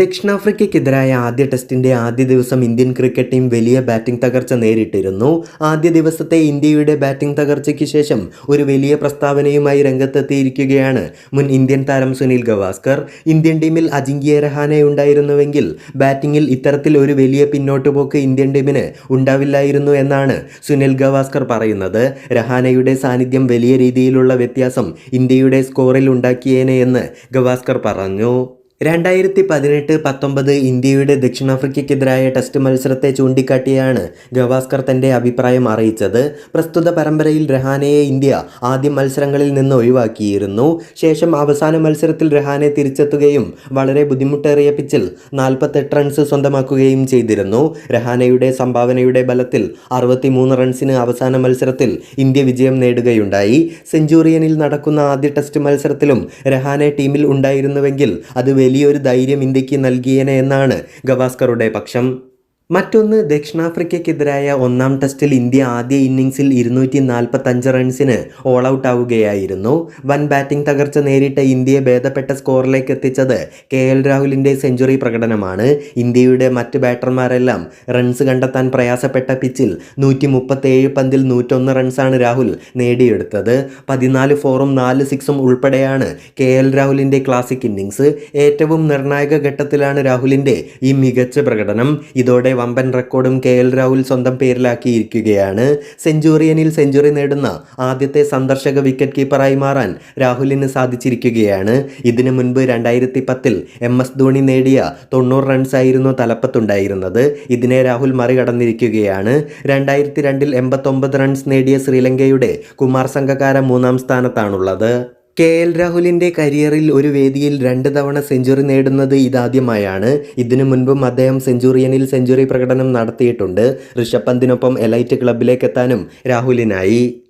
ദക്ഷിണാഫ്രിക്കയ്ക്കെതിരായ ആദ്യ ടെസ്റ്റിന്റെ ആദ്യ ദിവസം ഇന്ത്യൻ ക്രിക്കറ്റ് ടീം വലിയ ബാറ്റിംഗ് തകർച്ച നേരിട്ടിരുന്നു. ആദ്യ ദിവസത്തെ ഇന്ത്യയുടെ ബാറ്റിംഗ് തകർച്ചയ്ക്ക് ശേഷം ഒരു വലിയ പ്രസ്താവനയുമായി രംഗത്തെത്തിയിരിക്കുകയാണ് മുൻ ഇന്ത്യൻ താരം സുനിൽ ഗവാസ്കർ. ഇന്ത്യൻ ടീമിൽ അജിങ്ക്യ രഹാനെ ഉണ്ടായിരുന്നുവെങ്കിൽ ബാറ്റിംഗിൽ ഇത്തരത്തിൽ ഒരു വലിയ പിന്നോട്ടുപോക്ക് ഇന്ത്യൻ ടീമിന് ഉണ്ടാവില്ലായിരുന്നു എന്നാണ് സുനിൽ ഗവാസ്കർ പറയുന്നത്. രഹാനയുടെ സാന്നിധ്യം വലിയ രീതിയിലുള്ള വ്യത്യാസം ഇന്ത്യയുടെ സ്കോറിൽ ഉണ്ടാക്കിയേനെ എന്ന് ഗവാസ്കർ പറഞ്ഞു. രണ്ടായിരത്തി പതിനെട്ട് പത്തൊമ്പത് ഇന്ത്യയുടെ ദക്ഷിണാഫ്രിക്കയ്ക്കെതിരായ ടെസ്റ്റ് മത്സരത്തെ ചൂണ്ടിക്കാട്ടിയാണ് ഗവാസ്കർ തന്റെ അഭിപ്രായം അറിയിച്ചത്. പ്രസ്തുത പരമ്പരയിൽ രഹാനയെ ഇന്ത്യ ആദ്യ മത്സരങ്ങളിൽ നിന്ന് ഒഴിവാക്കിയിരുന്നു. ശേഷം അവസാന മത്സരത്തിൽ രഹാനെ തിരിച്ചെത്തുകയും വളരെ ബുദ്ധിമുട്ടേറിയ പിച്ചിൽ നാൽപ്പത്തെട്ട് റൺസ് സ്വന്തമാക്കുകയും ചെയ്തിരുന്നു. രഹാനയുടെ സംഭാവനയുടെ ബലത്തിൽ അറുപത്തിമൂന്ന് റൺസിന് അവസാന മത്സരത്തിൽ ഇന്ത്യ വിജയം നേടുകയുണ്ടായി. സെഞ്ചുറിയനിൽ നടക്കുന്ന ആദ്യ ടെസ്റ്റ് മത്സരത്തിലും രഹാനെ ടീമിൽ ഉണ്ടായിരുന്നുവെങ്കിൽ അത് വലിയൊരു ധൈര്യം ഇന്ത്യയ്ക്ക് നൽകിയേനെ എന്നാണ് ഗവാസ്കറുടെ പക്ഷം. മറ്റൊന്ന് ദക്ഷിണാഫ്രിക്കയ്ക്കെതിരായ ഒന്നാം ടെസ്റ്റിൽ ഇന്ത്യ ആദ്യ ഇന്നിംഗ്സിൽ ഇരുന്നൂറ്റി നാൽപ്പത്തഞ്ച് റൺസിന് ഓൾ ഔട്ട് ആവുകയായിരുന്നു. വൻ ബാറ്റിംഗ് തകർച്ച നേരിട്ട ഇന്ത്യയെ ഭേദപ്പെട്ട സ്കോറിലേക്ക് എത്തിച്ചത് കെ എൽ രാഹുലിന്റെ സെഞ്ചുറി പ്രകടനമാണ്. ഇന്ത്യയുടെ മറ്റ് ബാറ്റർമാരെല്ലാം റൺസ് കണ്ടെത്താൻ പ്രയാസപ്പെട്ട പിച്ചിൽ നൂറ്റി മുപ്പത്തേഴ് പന്തിൽ നൂറ്റൊന്ന് റൺസാണ് രാഹുൽ നേടിയെടുത്തത്. പതിനാല് ഫോറും നാല് സിക്സും ഉൾപ്പെടെയാണ് കെ എൽ രാഹുലിന്റെ ക്ലാസിക് ഇന്നിംഗ്സ് ഏറ്റവും നിർണായക ഘട്ടത്തിലാണ് രാഹുലിന്റെ ഈ മികച്ച പ്രകടനം. ഇതോടെ വമ്പൻ റെക്കോർഡും കെ എൽ രാഹുൽ സ്വന്തം പേരിലാക്കിയിരിക്കുകയാണ്. സെഞ്ചുറിയനിൽ സെഞ്ചുറി നേടുന്ന ആദ്യത്തെ സന്ദർശക വിക്കറ്റ് കീപ്പറായി മാറാൻ രാഹുലിന് സാധിച്ചിരിക്കുകയാണ്. ഇതിനു മുൻപ് രണ്ടായിരത്തി പത്തിൽ എം എസ് ധോണി നേടിയ തൊണ്ണൂറ് റൺസായിരുന്നു തലപ്പത്തുണ്ടായിരുന്നത്. ഇതിനെ രാഹുൽ മറികടന്നിരിക്കുകയാണ്. രണ്ടായിരത്തി രണ്ടിൽ എൺപത്തൊമ്പത് റൺസ് നേടിയ ശ്രീലങ്കയുടെ കുമാർ സംഘകാര മൂന്നാം സ്ഥാനത്താണുള്ളത്. കെ എൽ രാഹുലിന്റെ കരിയറിൽ ഒരു വേദിയിൽ രണ്ട് തവണ സെഞ്ചുറി നേടുന്നത് ഇതാദ്യമായാണ്. ഇതിനു മുൻപും അദ്ദേഹം സെഞ്ചുറിയനിൽ സെഞ്ചുറി പ്രകടനം നടത്തിയിട്ടുണ്ട്. ഋഷഭ് പന്തിനൊപ്പം എലൈറ്റ് ക്ലബിലേക്ക് എത്താനും രാഹുലിനായി.